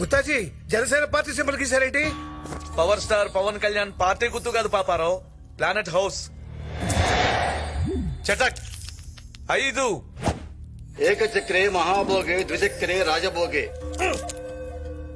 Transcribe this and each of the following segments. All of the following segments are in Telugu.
గుత్తాజీ Janasena party symbol గీసారేంటి power star Pawan Kalyan party గుర్తు కాదు పాపారావు. Planet house చటక్. ఐదు. ఏకచక్రే మహాభోగే ద్విచక్రే రాజభోగే.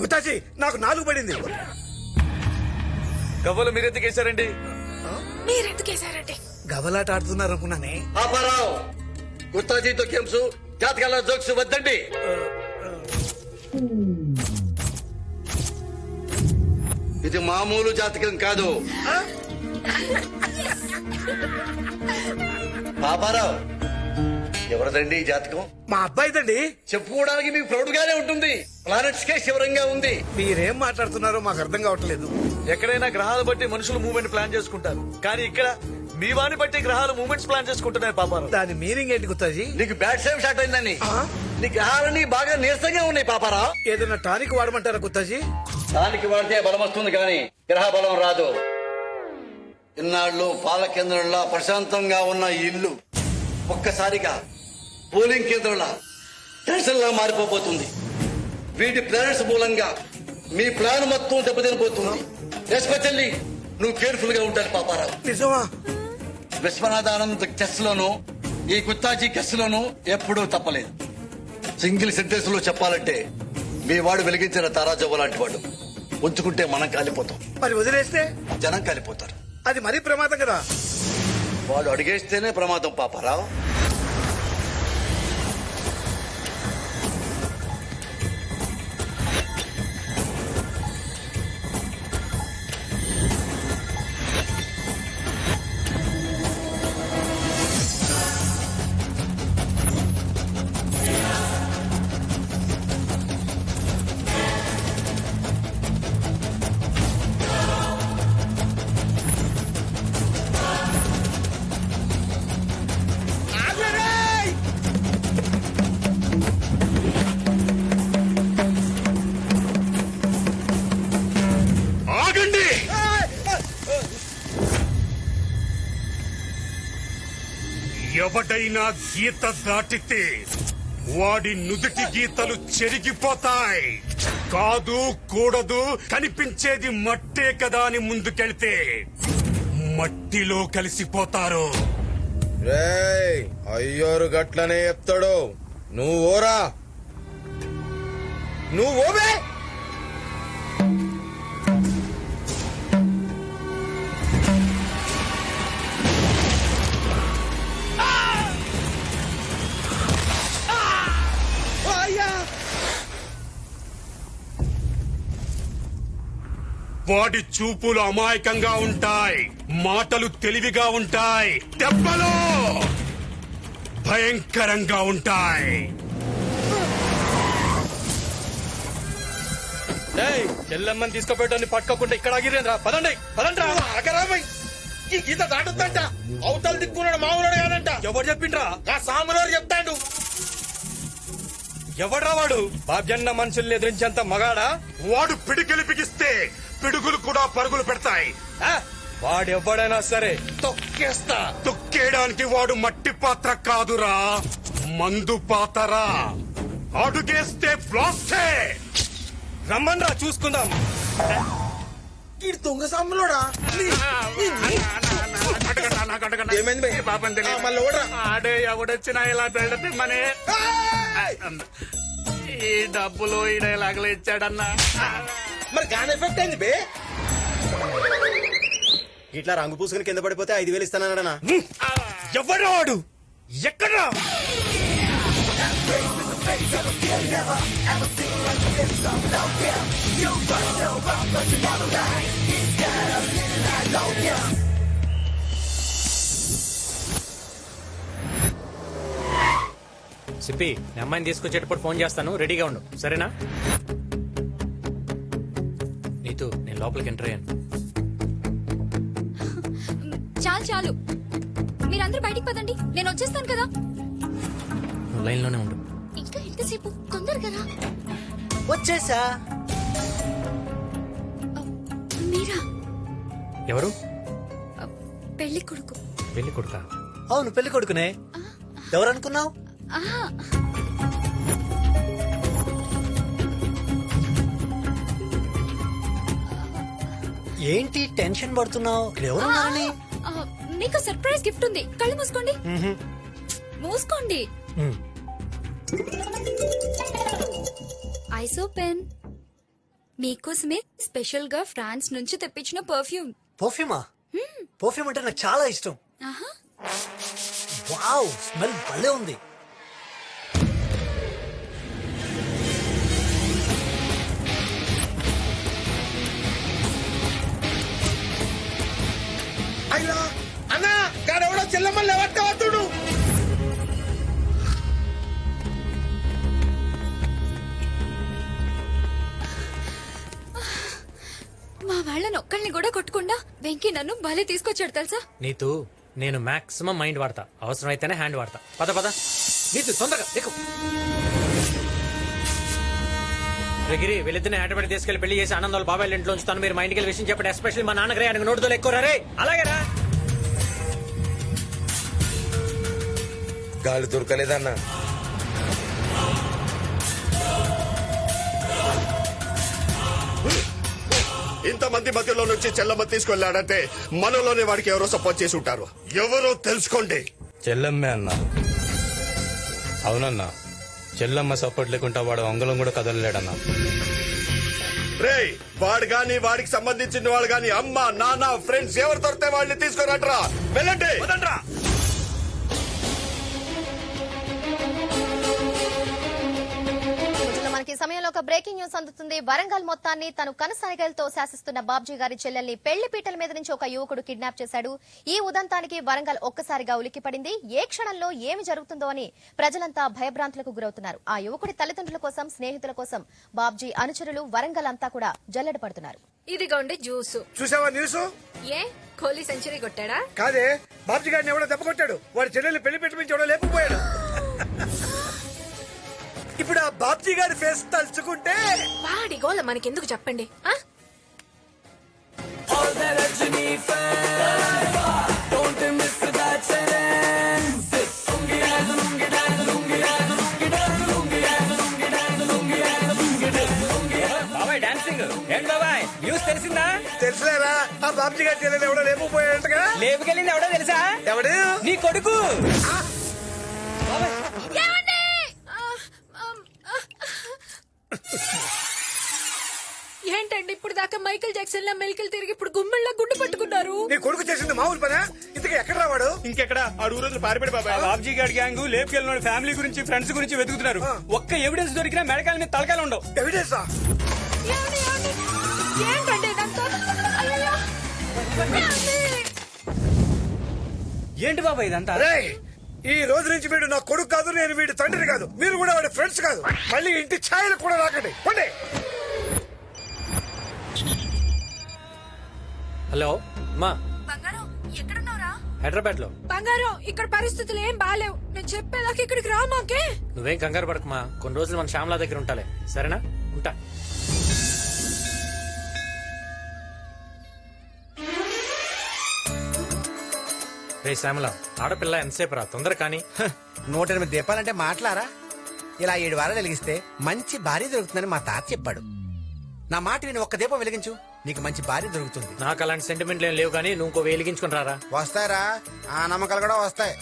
గుత్తాజీ నాకు నాలుగు పడింది. గవ్వలు మీరెందుకు వేశారండి? మీరెందుకేశారండి గవలాట ఆడుతున్నారు అనుకున్నానే పాపారావు గుత్తాజీతో గేమ్స్ జాతకాల జోక్స్ వద్దండి. ఇది మామూలు జాతకం కాదు. పాపారావు ఎవరిదండి ఈ జాతకం? మా అబ్బాయిదండి. చెప్పుకోవడానికి మీకు ప్రౌడ్ గానే ఉంటుంది. ప్లానెట్స్ కే శివరంగా ఉంది. మీరేం మాట్లాడుతున్నారో మాకు అర్థం కావట్లేదు. ఎక్కడైనా గ్రహాలు బట్టి మనుషులు మూవ్మెంట్ ప్లాన్ చేసుకుంటారు. కానీ ఇక్కడ మీ వాని బట్టి గ్రహాలు మూవ్మెంట్స్ ప్లాన్ చేసుకుంటున్నాయి పాపారావు. దాని మీనింగ్ ఏంటి గుత్తాజీ నీకు బ్యాడ్ సేమ్ షాట్ అయిందని? నీ గ్రహాలన్నీ బాగా నీరసంగా ఉన్నాయి పాపారావు. ఏదైనా టానిక్ వాడమంటారా గుత్తాజీ దానికి వాడితే బలం వస్తుంది కానీ గ్రహ బలం రాదు. ఇన్నాళ్ళు పాల కేంద్రంలా ప్రశాంతంగా ఉన్న ఇల్లు ఒక్కసారిగా పోలింగ్ కేంద్రంలా టెన్షన్లా మారిపోబోతుంది. వీటి ప్లానెట్స్ మూలంగా మీ ప్లాన్ మొత్తం దెబ్బతినబోతుంది ఎస్పెషల్లీ నువ్వు కేర్ఫుల్గా ఉండాలి పాపారావు. నిజమా? విశ్వనాథానంద్ చెస్ లోను ఈ గుత్తాజీ చెస్ లోను ఎప్పుడూ తప్పలేదు. సింగిల్ సెంటెన్స్లో చెప్పాలంటే మీ వాడు వెలిగించిన తారాజవ్వ లాంటి వాడు. ఉంచుకుంటే మనం కాలిపోతాం. మరి వదిలేస్తే? జనం కాలిపోతారు. అది మరీ ప్రమాదం కదా. వాడు అడిగేస్తేనే ప్రమాదం పాపారావు. ఎవడైనా గీత దాటితే వాడి నుదుటి గీతలు చెరిగిపోతాయి. కాదు కూడదు కనిపించేది మట్టే కదా అని ముందుకెళ్తే మట్టిలో కలిసిపోతారు. రేయ్ అయ్యోరు గట్లనే చెప్తాడు నువ్వు ఓరా వాడి చూపులు అమాయకంగా ఉంటాయి. మాటలు తెలివిగా ఉంటాయి. దెబ్బలు భయంకరంగా ఉంటాయి. చెల్లెమ్మని తీసుకుపోయటాన్ని పట్టుకోకుండా ఇక్కడ ఆగిరేంద్రా పదండి పదండ్రా. అగరామై ఈ గీత దాటుద్దంట. అవతల దిక్కున్నాడు మామూలుడు కాదంట ఎవరు చెప్పిండ్రా? ఆ సాములోడు చెప్తాడు. ఎవడ్రా వాడు? బాబ్జన్న మనుషుల్ని ఎదిరించేంత మగాడా? వాడు పిడికిలి బిగిస్తే పిడుగులు కూడా పరుగులు పెడతాయి. ఆ? వాడెవ్వడైనా సరే తొక్కేస్తా. తొక్కేయడానికి వాడు మట్టి పాత్ర కాదురా మందు పాతరా అడుగేస్తే బ్లాస్టే. రమ్మన్రా చూసుకుందాం. ఈ దొంగ సాములోడా? ఏమైంది భయ్? ఆ, మళ్ళీ ఓడరా ఆడే ఎవడొచ్చినా ఇలా పెడితే మనే. ఈ డబ్బులు ఈ డైలాగులు ఇచ్చాడన్నా. మరి గాన్ ఎఫెక్ట్ అయింది బే. ఇట్లా రంగు పూసుకుని కింద పడిపోతే ఐదు వేలు ఇస్తానన్నా ఎవడు వాడు? ఎక్కడా సిప్పి మీ అమ్మాయిని తీసుకొచ్చేటప్పుడు ఫోన్ చేస్తాను. రెడీగా ఉండు. సరేనా? నీతు నేను లోపలికి ఎంటర్ అయ్యాను. చాలు చాలు. మీరందరూ బయటికి పదండి. నేను వచ్చేస్తాను కదా. నువ్వు లైన్లోనే ఉండు. ఎంతసేపు తొందరగా రా. వచ్చేసా. మీరా? ఎవరు? పెళ్ళి కొడుకు. పెళ్ళి కొడుకా? అవును పెళ్ళి కొడుకునే. ఎవరు అనుకున్నావు ఆహా ఏంటి టెన్షన్ పడుతున్నావు? ఆ, మీకు సర్ప్రైజ్ గిఫ్ట్ ఉంది. కళ్ళు మూసుకోండి. మూసుకోండి. ఐసో పెన్. మీకోసమే స్పెషల్గా ఫ్రాన్స్ నుంచి తెప్పించిన పర్ఫ్యూమ్. పర్ఫ్యూమా? పర్ఫ్యూమ్ అంటే నాకు చాలా ఇష్టం. ఆహా. వావ్ స్మెల్ భలే ఉంది. నన్ను భలే తీసుకొచ్చాడు తెలుసా? నీతు నేను మాక్సిమం మైండ్ వాడతా. అవసరం అయితేనే హ్యాండ్ వాడతా. పద పద. నీతు తొందరగా ఎక్కు. గిరి వీళ్ళిద్దరిని హైదరాబాద్ తీసుకెళ్ళి పెళ్ళి చేసి ఆనందాలు బాబాయ్ ఇంట్లో ఉంచుతాను. మీరు మా ఇంటికి వెళ్ళి విషయం చెప్పండి. ఎస్పెషల్లీ మా నాన్నగారే ఆయనకు నోటుతో ఎక్కువ రే అలాగేరా గాలి దొరకలేదన్నా. ఇంతమంది మధ్యలో నుంచి చెల్లమ్మ తీసుకెళ్ళాడంటే మనలోనే వాడికి ఎవరో సపోర్ట్ చేసి ఉంటారు. ఎవరో తెలుసుకోండి. చెల్లమ్మే అన్న. అవునన్నా. చెల్లమ్మ సపోర్ట్ లేకుండా వాడు అంగళం కూడా కదలలేడన్నా. రే వాడు గాని వాడికి సంబంధించిన వాడు గాని అమ్మ నాన్న ఫ్రెండ్స్ ఎవరు దొరికితే వాళ్ళని తీసుకురాట్రా? వెళ్ళండి. మనకి ఈ సమయంలో ఒక బ్రేకింగ్ న్యూస్ అందుతుంది. వరంగల్ మొత్తాన్ని తను కనసాయిగలతో శాసిస్తున్న బాబ్జీ గారి చెల్లెల్ని పెళ్ళి పీటల మీద నుంచి ఒక యువకుడు కిడ్నాప్ చేశాడు. ఈ ఉదంతానికి వరంగల్ ఒక్కసారిగా ఉలిక్కిపడింది ఏ క్షణంలో ఏమి జరుగుతుందో అని ప్రజలంతా భయభ్రాంతులకు గురవుతున్నారు. ఆ యువకుడి తల్లిదండ్రుల కోసం స్నేహితుల కోసం బాబ్జీ అనుచరులు వరంగల్ అంతా కూడా జల్లెడ పడుతున్నారు. ఇదిగోండి జ్యూస్. చూసావా న్యూస్? ఏ? కోహ్లీ సెంచరీ కొట్టాడా? కాదే బాబుజీ గారిని ఎవడో దెబ్బ కొట్టాడు. వాడి చెల్లెల్ని పెళ్ళి పెట్టి ఎవడో లేకపోయాడు ఇప్పుడు ఆ బాబ్జీ గారి ఫేస్ తలుచుకుంటే వాడి గోల మనకెందుకు చెప్పండి ఆ? బాబాయ్ డాన్సింగ్ ఏంటి బాబాయ్ న్యూస్ తెలిసిందా? తెలుసులేరా ఆ బాబ్జీ గారి చెల్లెలు ఎవడో లేకపోయాడంటగా లేపుకెళ్ళింది ఎవడో తెలుసా? ఎవడు? నీ కొడుకు. ఏమండి? మైకేల్ జాక్సన్ లా మెలికలు తిరిగి ఇప్పుడు గుమ్మెళ్ళ గుండు పట్టుకున్నారు. నీ కొడుకు చేసింది మామూలు పనా? ఇంతకీ ఎక్కడ రావాడు? ఇంకెక్కడ? ఆడు రోజులు పారిపడి బాబాయ్. బాబ్జీ గారి గ్యాంగ్ లేపుకెళ్ళిన ఫ్యామిలీ గురించి ఫ్రెండ్స్ గురించి వెతుకుతున్నారు. ఒక్క ఎవిడెన్స్ దొరికినా మెడకాల మీద తలకాయలు ఉండవు. ఎవిడెన్సా? ఏంటండి ఇదంతా? అయ్యయ్యో. ఏంటి బాబాయ్ ఇదంతా? రేయ్ ఈ రోజు నుంచి వీడు నా కొడుకు కాదు నేను వీడి తండ్రి కాదు. మీరు కూడా వాడి ఫ్రెండ్స్ కాదు. మళ్ళీ ఇంటి ఛాయలు కూడా రాకండి. పండి. హలో మా బంగారం ఎక్కడున్నావురా? హైదరాబాద్లో బంగారం ఇక్కడ పరిస్థితులు ఏం బాలేవు. నేను చెప్పేదాకా ఇక్కడికి రా మాకే నువ్వేం కంగారు పడకమా కొన్ని రోజులు మన శ్యామలా దగ్గర ఉంటాలే. సరేనా? ఉంటా. రే శ్యామల ఆడపిల్ల ఎంతసేపు రా? తొందర కానీ. నూట ఎనిమిది దీపాలంటే మాట్లారా? ఇలా ఏడు వారాలు వెలిగిస్తే మంచి భార్య దొరుకుతుందని మా తాత చెప్పాడు. నా మాట విని ఒక్క దీపం వెలిగించు. నీకు మంచి భార్య దొరుకుతుంది. నాకు అలాంటి సెంటిమెంట్లు ఏం లేవు కానీ నువ్వు ఇంకో వెలిగించుకుని రారా? వస్తాయరా. ఆ నమ్మకాలు కూడా వస్తాయి.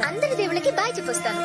అందరి దేవుళ్ళకి బాయ్ చెప్పొస్తాను.